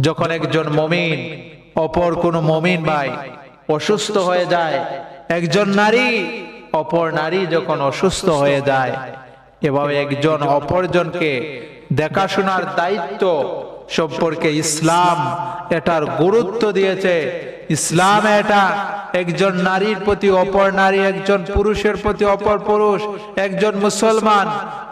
যখন একজন মমিন, অপর কোনো মমিন ভাই অসুস্থ হয়ে যায়, একজন নারী, অপর নারী যখন অসুস্থ হয়ে যায়, এভাবে একজন অপরজনকে দেখাশোনার দায়িত্ব সম্পর্কে ইসলাম এটার গুরুত্ব দিয়েছে। ইসলাম এটা একজন নারীর প্রতি অপর নারী, একজন পুরুষের প্রতি অপর পুরুষ, একজন মুসলমান,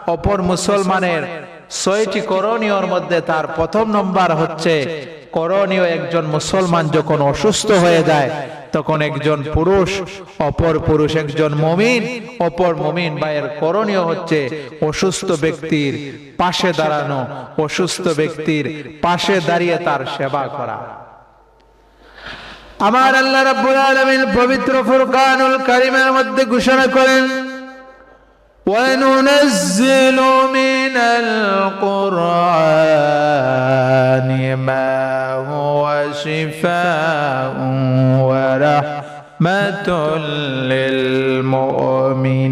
অপর মুসলমানের ছয়টি করণীয়র মধ্যে তার প্রথম নম্বর হচ্ছে করণীয় একজন মুসলমান যখন অসুস্থ হয়ে যায় তখন একজন পুরুষ অপর পুরুষ একজন মমিন অপর মমিন ভাইয়ের করণীয় হচ্ছে অসুস্থ ব্যক্তির পাশে দাঁড়ানো অসুস্থ ব্যক্তির পাশে দাঁড়িয়ে তার সেবা করা। আমার আল্লাহ রাব্বুল আলামিন পবিত্র ফুরকানুল কারীমের মধ্যে ঘোষণা করেন وننزل من القرآن ما هو شفاء ورحمة للمؤمنين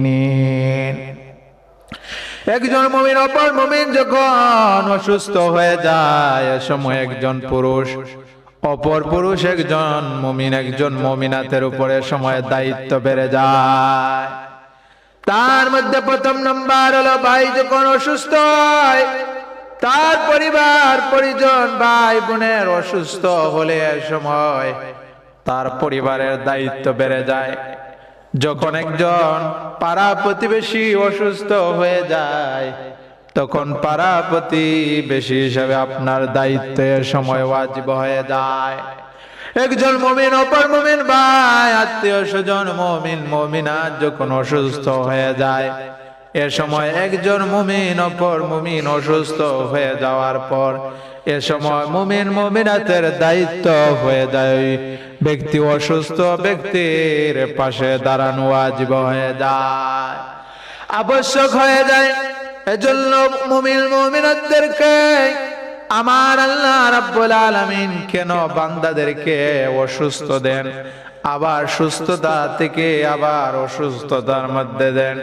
একজন মমিন অপর মমিন যখন অসুস্থ হয়ে যায় এ সময় একজন পুরুষ অপর পুরুষ একজন মমিন একজন মমিনাতের উপরে সময় দায়িত্ব বেড়ে যায় তার মধ্যে প্রথম নম্বর হলো ভাই যখন অসুস্থ হয়, তার পরিবার পরিজন ভাই বোনের অসুস্থ হলে সময় তার পরিবারের দায়িত্ব বেড়ে যায়। যখন একজন পাড়া প্রতিবেশী অসুস্থ হয়ে যায়, তখন পাড়া প্রতিবেশী হিসাবে আপনার দায়িত্বের সময় ওয়াজিব হয়ে যায়। একজন মমিন, অপর মমিন ভাই, আত্মীয় স্বজন, মমিন মমিনা যখন অসুস্থ হয়ে যায়, এ সময় একজন মুমিন, অপর মুমিন অসুস্থ হয়ে যাওয়ার পর এ সময় মুমিন, মুমিনাতের দায়িত্ব হয়ে যায়। ব্যক্তি অসুস্থ, ব্যক্তির পাশে দাঁড়ানো আজীব হয়ে যায়। আবশ্যক হয়ে যায়। এজন্য মুমিন, মুমিনাতদেরকে আমার আল্লাহ রাব্বুল আলামিন কেন বান্দাদেরকে অসুস্থ দেন? আবার সুস্থতা থেকে আবার অসুস্থতার মধ্যে দেন।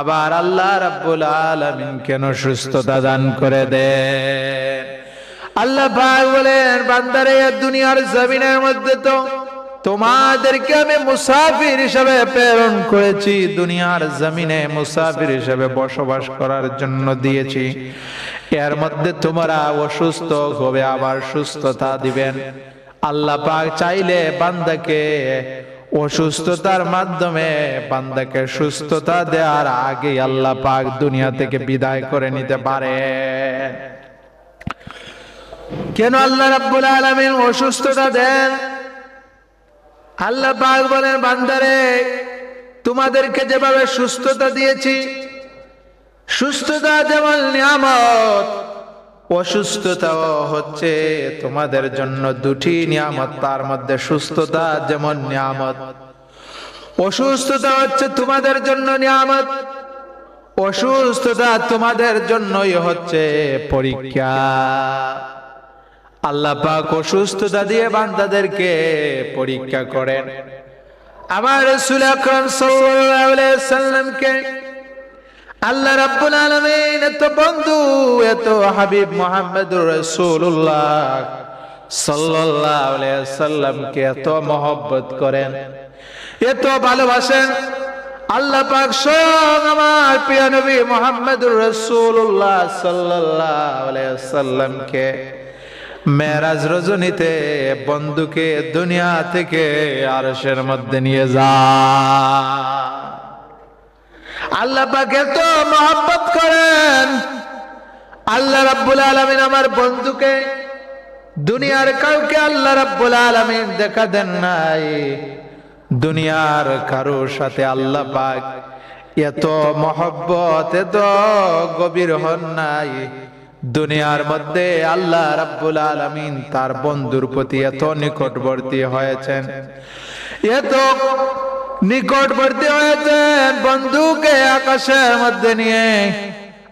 আবার আল্লাহ রাব্বুল আলামিন কেন সুস্থতা দান করে দেন? আল্লাহ ভাই বলেন, বান্দারে দুনিয়ার জমিনের মধ্যে তো তোমাদেরকে আমি মুসাফির হিসাবে প্রেরণ করেছি। দুনিয়ার জমিনে মুসাফির হিসাবে বসবাস করার জন্য দিয়েছি। এর মধ্যে তোমরা অসুস্থ হবে, আবার সুস্থতা দিবেন। আল্লাহ পাক চাইলে বান্দাকে অসুস্থতার মাধ্যমে বান্দাকে সুস্থতা দেওয়ার আগে আল্লাহ পাক দুনিয়া থেকে বিদায় করে নিতে পারে। কেন আল্লাহ রাব্বুল আলামিন অসুস্থতা দেন? আল্লাহ পাক বলেন, বান্দারে, তোমাদেরকে যেভাবে সুস্থতা দিয়েছি, সুস্থতা যেমন নিয়ামত, অসুস্থতাও হচ্ছে তোমাদের জন্য দুটি নিয়ামত, তার মধ্যে সুস্থতা যেমন নিয়ামত, অসুস্থতা হচ্ছে তোমাদের জন্য নিয়ামত, অসুস্থতা তোমাদের জন্যই হচ্ছে পরীক্ষা। আল্লাহ পাক অসুস্থতা দিয়ে বান্দাদেরকে পরীক্ষা করেন। আমার রাসূল আকরাম সাল্লাল্লাহু আলাইহি সাল্লামকে আল্লাহ রাব্বুল আলামিন এত বন্ধু, এত হাবিব মুহাম্মদুর রাসূলুল্লাহ সাল্লাল্লাহু আলাইহি সাল্লামকে এত মহব্বত করেন, এত ভালোবাসেন। আল্লাহ পাক স্বয়ং আমার প্রিয় নবী মুহাম্মদুর রাসূলুল্লাহ সাল্লাল্লাহু আলাইহি সাল্লামকে মেরাজ রজনীতে বন্ধুকে দুনিয়া থেকে আরশের মধ্যে নিয়ে যা। আল্লাহ পাকে তো মহব্বত করেন। আল্লাহ রাব্বুল আলামিন আমার বন্ধুকে দুনিয়ার কাউকে আল্লাহ রাব্বুল আলামিন দেখা দেন নাই। দুনিয়ার কারোর সাথে আল্লাহ পাক এত মহব্বত, এত গভীর হন নাই। দুনিয়ার মধ্যে আল্লাহ রাব্বুল আলামিন তার বন্ধুর প্রতি এত নিকটবর্তী হয়েছেন। এত নিকটবর্তী হয়েছেন বন্ধুকে আকাশের মধ্যে নিয়ে।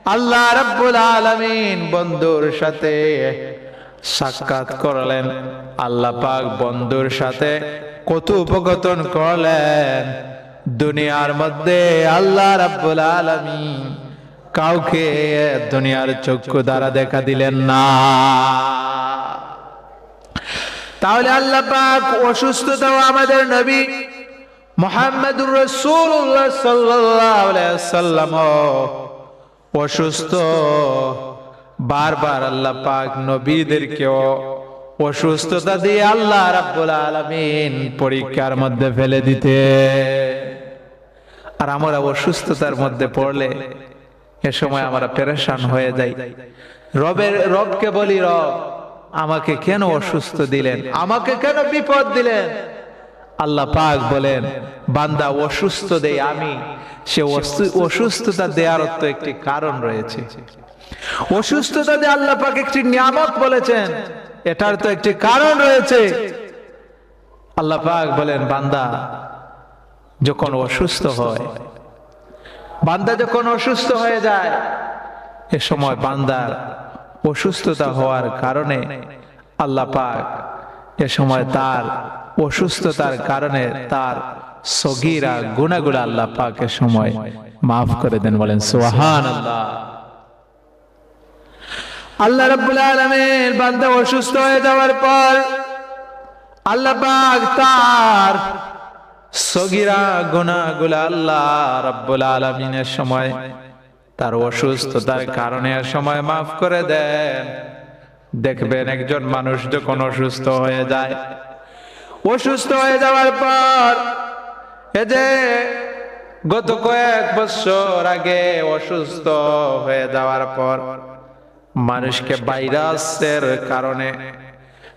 আল্লাহ রাব্বুল আলামিন বন্ধুর সাথে সাক্ষাৎ করলেন। আল্লাহ পাক বন্ধুর সাথে কথোপকথন করলেন। দুনিয়ার মধ্যে আল্লাহ রাব্বুল আলামিন কাউকে দুনিয়ার চক্ষু দ্বারা দেখা দিলেন না। তাহলে আল্লাহ পাক অসুস্থতাও আমাদের নবী মোহাম্মদুর রসুল্লাহ সাল্লাম অসুস্থ। বারবার আল্লাহ পাক নবীদেরকেও অসুস্থতা দিয়ে আল্লাহ রাব্বুল আলামিন পরীক্ষার মধ্যে ফেলে দিতে। আর আমরা অসুস্থতার মধ্যে পড়লে এ সময় আমরা পেরেশান হয়ে যাই। রবের রবকে বলি, রব, আমাকে কেন অসুস্থ দিলেন? আমাকে কেন বিপদ দিলেন? আল্লাহ পাক বলেন, বান্দা অসুস্থ দেই আমি। সে অসু- অসুস্থতা দেওয়ার তো একটি কারণ রয়েছে। অসুস্থতা দিয়ে আল্লাহ পাক একটি নিয়ামত বলেছেন, এটার তো একটি কারণ রয়েছে। আল্লাহ পাক বলেন, বান্দা, যখন অসুস্থ হয় বান্দা যখন অসুস্থ হয়ে যায়, এ সময় বান্দার অসুস্থতা হওয়ার কারণে আল্লাহ পাক এ সময় তার অসুস্থতার কারণে তার সগিরা গুণাগুলা আল্লাহ পাক এ সময় মাফ করে দেন, বলেন সোহান আল্লাহ আল্লাহ রাব্বুল আলামিন বান্দা অসুস্থ হয়ে যাওয়ার পর আল্লাহ পাক তার সগিরা গুনাহগুলো আল্লাহ রাব্বুল আলামিনের সময়। তার অসুস্থতার কারণে সময় মাফ করে দেন। দেখবেন একজন মানুষ যখন অসুস্থ হয়ে যায়, অসুস্থ হয়ে যাওয়ার পর এ যে গত কয়েক বছর আগে অসুস্থ হয়ে যাওয়ার পর মানুষকে ভাইরাসের কারণে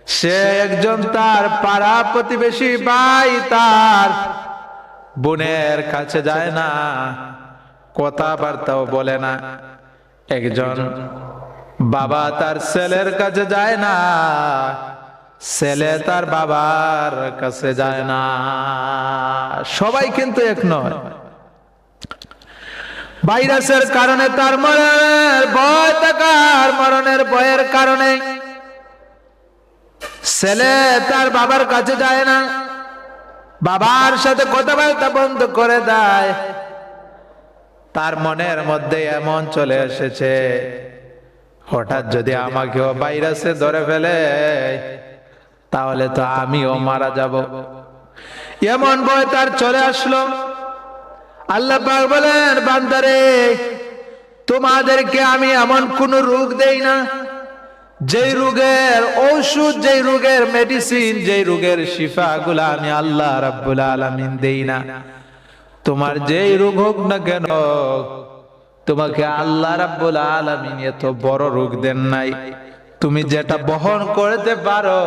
সে একজন তার পাড়া প্রতিবেশী ভাই, তার বোনের কাছে যায় না, কথাবার্তাও বলে না। একজন বাবা তার ছেলের কাছে যায় না, ছেলে তার বাবার কাছে যায় না। সবাই কিন্তু এক নয়। ভাইরাসের কারণে তার মরণের ভয় থাকার, মরণের ভয়ের কারণে ছেলে তার বাবার কাছে যায় না। বাবার সাথে কথাবার্তা বন্ধ করে দেয়। তার মনের মধ্যে এমন চলে এসেছে, হঠাৎ যদি আমাকেও ভাইরাসে ধরে ফেলে, তাহলে তো আমিও মারা যাব। এমন ভয় তার চলে আসলো। আল্লাহ বলেন, বান্দারে, তোমাদেরকে আমি এমন কোন রোগ দেই না। যেই রোগের ঔষধ, যেই রোগের মেডিসিন যেই রোগের শিফা গুলা আমি আল্লাহ রাব্বুল আলামিন দেই না। তোমার যেই রোগ হোক না কেন, তোমাকে আল্লাহ রাব্বুল আলামিন এত বড় রোগ দেন নাই। তুমি যেটা বহন করতে পারো,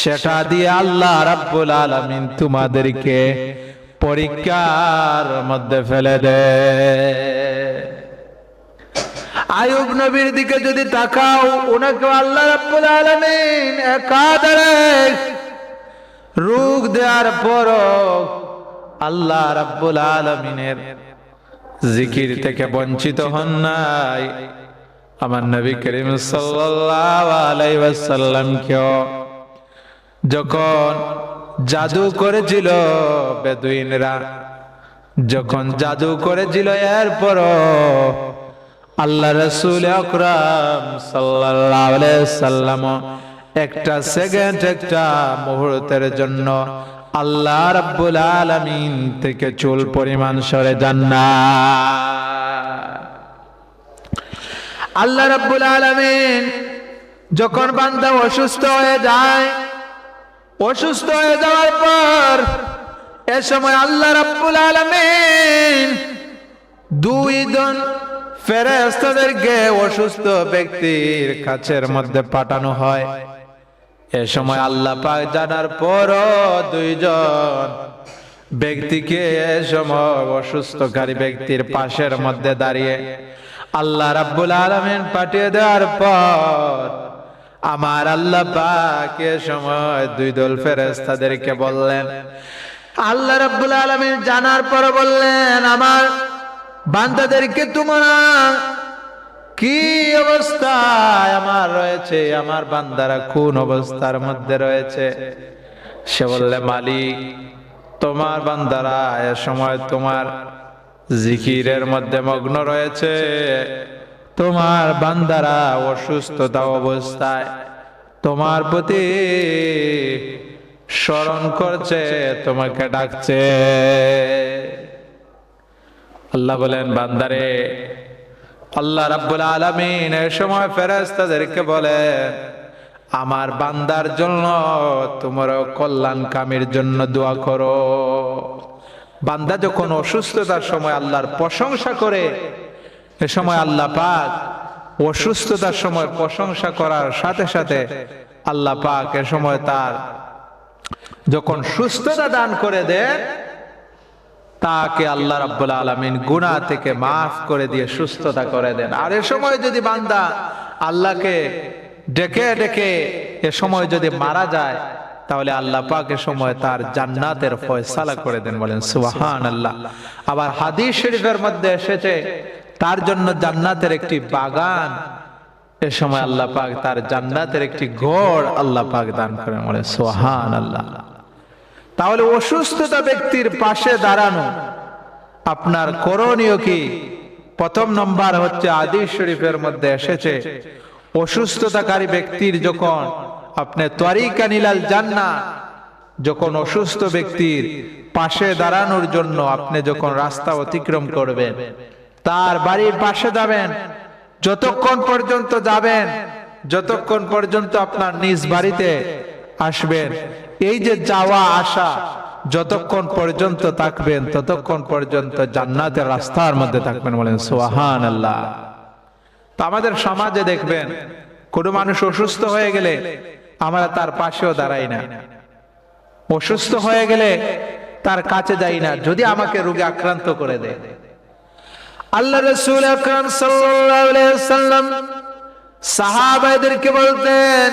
সেটা দিয়ে আল্লাহ রাব্বুল আলামিন তোমাদেরকে পরীক্ষার মধ্যে ফেলে দে আয়ুব নবীর দিকে যদি তাকাও, ওনাকে আল্লাহ রাব্বুল আলামিন একাধারে রোগ দেওয়ার পর আল্লাহ রাব্বুল আলামিনের জিকির থেকে বঞ্চিত হন নাই। আমার নবী করিম সাল্লাল্লাহু আলাইহি ওয়াসাল্লাম কেও যখন জাদু করেছিল বেদুইনরা, যখন জাদু করেছিল এরপর আল্লাহ রসুল আকরাম সাল্লাম একটা সেকেন্ড একটা মুহূর্তের জন্য আল্লাহ রাব্বুল আলামিন থেকে চুল পরিমাণ সরে যান না। আল্লাহ রাব্বুল আলামিন যখন বান্দা অসুস্থ হয়ে যায়, অসুস্থ হয়ে যাওয়ার পর এ সময় আল্লাহ রাব্বুল আলামিন দুই জন ফেরেশতাদেরকে অসুস্থ ব্যক্তির কাছের মধ্যে পাঠানো হয়। এ সময় আল্লাহ পাক জানার পর দুইজন ব্যক্তিকে এ সময় অসুস্থকারী ব্যক্তির পাশের মধ্যে দাঁড়িয়ে আল্লাহ রাব্বুল আলামিন পাঠিয়ে দেওয়ার পর আমার আল্লাহ পাক এ সময় দুই দল ফেরেশতাদেরকে বললেন, আল্লাহ রাব্বুল আলামিন জানার পর বললেন, আমার বান্দাদেরকে তোমরা কি অবস্থায় আমার রয়েছে? আমার বান্দারা কোন অবস্থার মধ্যে রয়েছে? সে বললে, মালিক, তোমার বান্দারা এ সময় তোমার জিকিরের মধ্যে মগ্ন রয়েছে। তোমার বান্দারা অসুস্থতা অবস্থায় তোমার প্রতি স্মরণ করছে, তোমাকে ডাকছে। আল্লাহ বলেন, বান্দারে, আল্লাহ রাব্বুল আলামিন এর সময় ফেরেশতাদেরকে বলেন আমার বান্দার জন্য তোমার কল্যাণ কামের জন্য দোয়া করো। বান্দা যখন অসুস্থতার সময় আল্লাহর প্রশংসা করে, এ সময় আল্লাহ পাক অসুস্থতার সময় প্রশংসা করার সাথে সাথে আল্লাহ পাক এ সময় তার যখন সুস্থতা দান করে দেন তাকে আল্লাহ রাব্বুল আলামিন গুনাহ থেকে মাফ করে দিয়ে সুস্থতা করে দেন। আর এ সময় যদি বান্দা আল্লাহকে ডেকে ডেকে এ সময় যদি মারা যায়, তাহলে আল্লাহ পাক এ সময় তার জান্নাতের ফয়সালা করে দেন বলেন সুবহান আল্লাহ আবার হাদিস শরীফের মধ্যে এসেছে, তার জন্য জান্নাতের একটি বাগান, এ সময় আল্লাহ পাক তার জান্নাতের একটি গড় আল্লাহ পাক দান করেন বলেন সুবহান আল্লাহ তাহলে অসুস্থতা ব্যক্তির পাশে দাঁড়ানো। আপনার করণীয় কি? প্রথম নম্বর হচ্ছে আদিস শরীফের মধ্যে এসেছে, অসুস্থতাকারী ব্যক্তির যখন আপনি তরিকা নিলাল জান্না যখন অসুস্থ ব্যক্তির পাশে দাঁড়ানোর জন্য আপনি যখন রাস্তা অতিক্রম করবেন, তার বাড়ির পাশে যাবেন, যতক্ষণ পর্যন্ত যাবেন, যতক্ষণ পর্যন্ত আপনার নিজ বাড়িতে আসবেন এই যে যাওয়া আসা, যতক্ষণ পর্যন্ত থাকবেন, ততক্ষণ পর্যন্ত জান্নাতের রাস্তার মধ্যে থাকবেন বলেন সোহান আল্লাহ তো আমাদের সমাজে দেখবেন, কোনো মানুষ অসুস্থ হয়ে গেলে আমরা তার পাশেও দাঁড়াই না। অসুস্থ হয়ে গেলে তার কাছে যাই না, যদি আমাকে রোগে আক্রান্ত করে দেয়। আল্লাহ রসুল আকরাম সাল্লাম সাহাবাইদেরকে বলতেন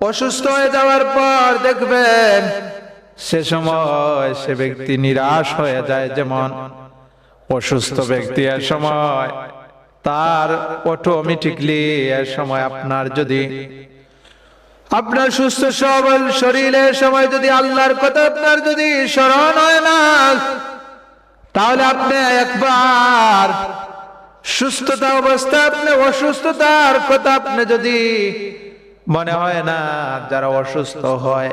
অসুস্থ হয়ে যাওয়ার পর দেখবেন সে সময় সে ব্যক্তি নিরাশ হয়ে যায় যেমন অসুস্থ ব্যক্তি এর সময়, তার অটোমেটিকলি এর সময় আপনার যদি আপনার সুস্থ সবল শরীরের সময় যদি আল্লাহর কথা আপনার যদি স্মরণ হয় না, তাহলে আপনি একবার সুস্থতা অবস্থা, আপনি অসুস্থতার কথা আপনি যদি মনে হয় না যারা অসুস্থ হয়,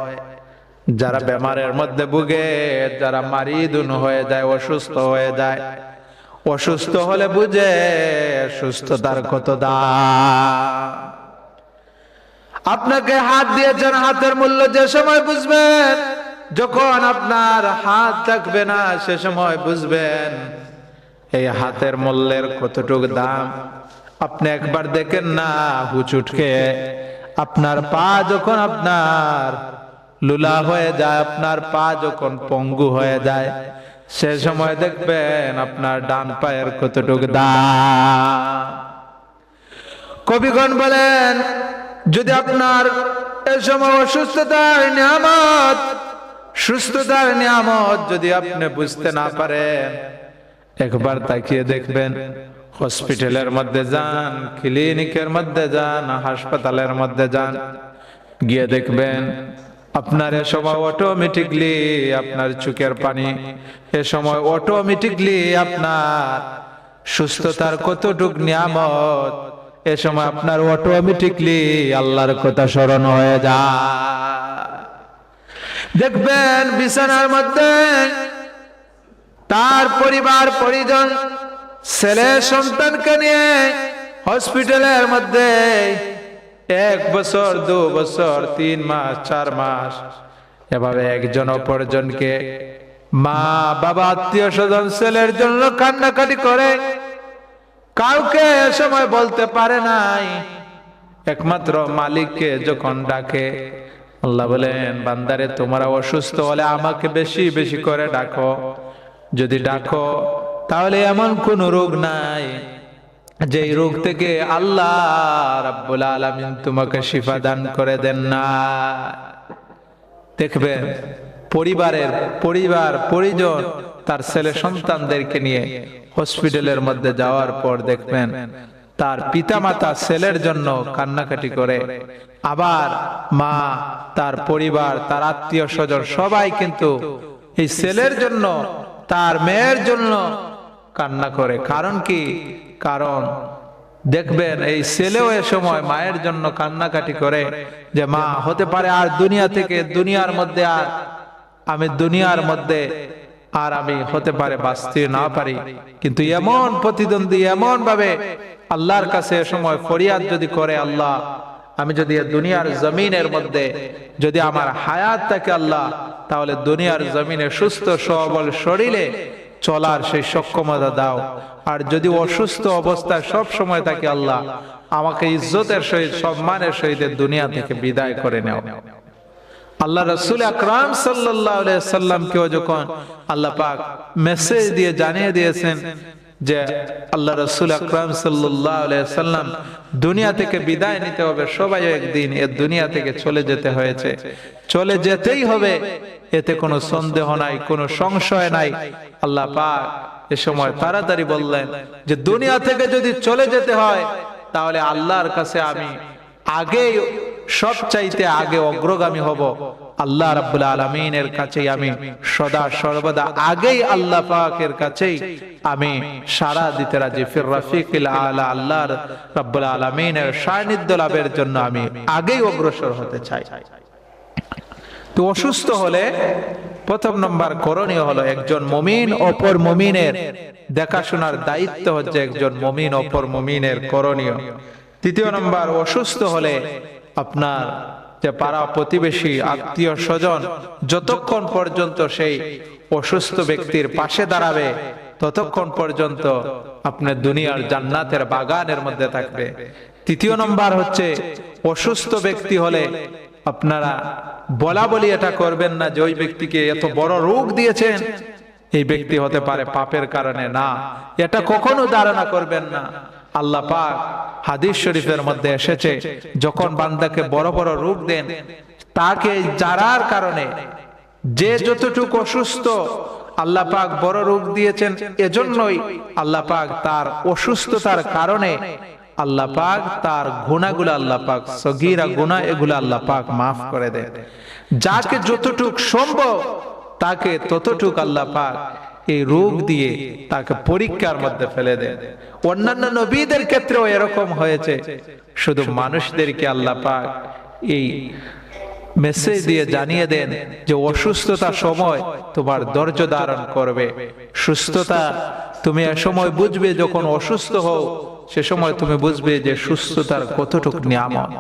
যারা বেমারের মধ্যে ভুগে, যারা মারি মারিদুন হয়ে যায়, অসুস্থ হয়ে যায়। অসুস্থ হলে বুঝে সুস্থতার কত দা আপনাকে হাত দিয়েছেন হাতের মূল্য যে সময় বুঝবেন, যখন আপনার হাত থাকবে না, সে সময় বুঝবেন এই হাতের মূল্যের কতটুকু দাম। আপনি একবার দেখেন না হুচুটকে আপনার পা যখন আপনার লুলা হয়ে যায়, আপনার পা যখন পঙ্গু হয়ে যায়, সে সময় দেখবেন আপনার ডান পায়ের কতটুকু দা। কবিগণ বলেন, যদি আপনার এ সময় অসুস্থতার নিয়ামত, সুস্থতার নিয়ামত যদি আপনি বুঝতে না পারেন, একবার তাকিয়ে দেখবেন হসপিটালের মধ্যে যান, ক্লিনিকের মধ্যে যান, হাসপাতালের মধ্যে যান। গিয়ে দেখবেন আপনার এ সময় অটোমেটিকলি আপনার চোখের পানি, এ সময় অটোমেটিকলি আপনার সুস্থতার কতটুক নিয়ামত, এ সময় আপনার অটোমেটিকলি আল্লাহর কথা স্মরণ হয়ে যায়। দেখবেন বিছানার মধ্যে তার পরিবার, পরিজন ছেলে সন্তানকে নিয়ে হসপিটালের মধ্যে এক বছর, দু বছর, তিন মাস, চার মাস, এভাবে একজন অপরজনকে মা, বাবা, আত্মীয় স্বজন ছেলের জন্য কান্নাকাটি করে। কাউকে সময় বলতে পারে নাই। একমাত্র মালিককে যখন ডাকে, আল্লাহ বলেন, বান্দারে, তোমরা অসুস্থ হলে আমাকে বেশি বেশি করে ডাকো। যদি ডাকো তাহলে এমন কোন রোগ নাই যে রোগ থেকে আল্লাহ রাব্বুল আলামিন তোমাকে শিফা দান করে দেন না। দেখবেন পরিবারের পরিবার, পরিজন তার ছেলে সন্তানদেরকে নিয়ে হসপিটালের মধ্যে যাওয়ার পর দেখবেন তার পিতামাতা ছেলের জন্য কান্নাকাটি করে। আবার মা, তার পরিবার, তার আত্মীয় স্বজন সবাই কিন্তু এই ছেলের জন্য, তার মেয়ের জন্য কান্না করে। কারণ কি? কারণ দেখবেন, এই ছেলেও এ সময় মায়ের জন্য কান্নাকাটি করে যে, মা, হতে পারে আর দুনিয়া থেকে দুনিয়ার মধ্যে আর আমি দুনিয়ার মধ্যে আর আমি হতে পারে বাঁচতে না পারি। কিন্তু এমন প্রতিদ্বন্দ্বী এমন ভাবে আল্লাহর কাছে এ সময় ফরিয়াদ যদি করে আল্লাহ, আমি যদি দুনিয়ার জমিনের মধ্যে যদি আমার হায়াত থাকে আল্লাহ, তাহলে দুনিয়ার জমিনে সুস্থ সবল শরীরে চলার সেই সক্ষমতা দাও। আর যদি অসুস্থ অবস্থায় সব সময় থাকে আল্লাহ, আমাকে ইজ্জতের সহিত, সম্মানের সহিত দুনিয়া থেকে বিদায় করে নেও। আল্লাহ রসুল আকরাম সাল্লাহ কেউ যখন আল্লাহ পাক মেসেজ দিয়ে জানিয়ে দিয়েছেন যে আল্লাহ রসুল আকরাম সাল্লাম দুনিয়া থেকে বিদায় নিতে হবে, সবাই একদিন এ দুনিয়া থেকে চলে যেতে হয়েছে। চলে যেতেই হবে, এতে কোনো সন্দেহ নাই, কোনো সংশয় নাই। আল্লাহ পাক এ সময় তাড়াতাড়ি বললেন যে, দুনিয়া থেকে যদি চলে যেতে হয়, তাহলে আল্লাহর কাছে আমি আগে সব চাইতে আগে অগ্রগামী হব। আল্লাহ রাব্বুল আলমিনের কাছেই আমি সদা সর্বদা আগেই আল্লাহ পাকের কাছেই আমি সারা দিতে রাজি। ফির রফিকিল আলা, আল্লাহর রাব্বুল আলমিনের সান্নিধ্য লাভের জন্য আমি আগেই অগ্রসর হতে চাই। তো অসুস্থ হলে প্রথম নম্বর করণীয় হলো একজন মমিন অপর মমিনের দেখাশোনার দায়িত্ব হচ্ছে একজন মমিন অপর মমিনের করণীয়। তৃতীয় নম্বর, অসুস্থ হলে আপনার পাড়া প্রতিবেশী, আত্মীয় স্বজন যতক্ষণ পর্যন্ত সেই অসুস্থ ব্যক্তির পাশে দাঁড়াবে, ততক্ষণ পর্যন্ত আপনার দুনিয়ার জান্নাতের বাগানের মধ্যে থাকবে। তৃতীয় নম্বর হচ্ছে, অসুস্থ ব্যক্তি হলে আপনারা বলা বলি এটা করবেন না যে ওই ব্যক্তিকে এত বড় রোগ দিয়েছেন, এই ব্যক্তি হতে পারে পাপের কারণে না। এটা কখনো ধারণা করবেন না। আল্লাহ পাক হাদিস শরীফের মধ্যে এসেছে, যখন বান্দাকে বড় বড় রোগ দেন, তাকে জারার কারণে যে যতটুকু অসুস্থ, আল্লাহ পাক বড় রোগ দিয়েছেন। এজন্যই আল্লাহ পাক তার অসুস্থতার কারণে আল্লাহ পাক তার গুণাগুলো আল্লাহ পাক, সগিরা গুণা এগুলো আল্লাহ পাক মাফ করে দেন। যাকে যতটুক সম্ভব, তাকে ততটুক আল্লাহ পাক এই রোগ দিয়ে তাকে পরীক্ষার মধ্যে ফেলে দেন। অন্যান্য নবীদের ক্ষেত্রেও এরকম হয়েছে। শুধু মানুষদেরকে আল্লাহ পাক এই মেসেজ দিয়ে জানিয়ে দেন যে অসুস্থতা সময় তোমার ধৈর্য ধারণ করবে। সুস্থতা তুমি এ সময় বুঝবে যখন অসুস্থ হও, সে সময় তুমি বুঝবে যে সুস্থতার কতটুক নিয়ামত।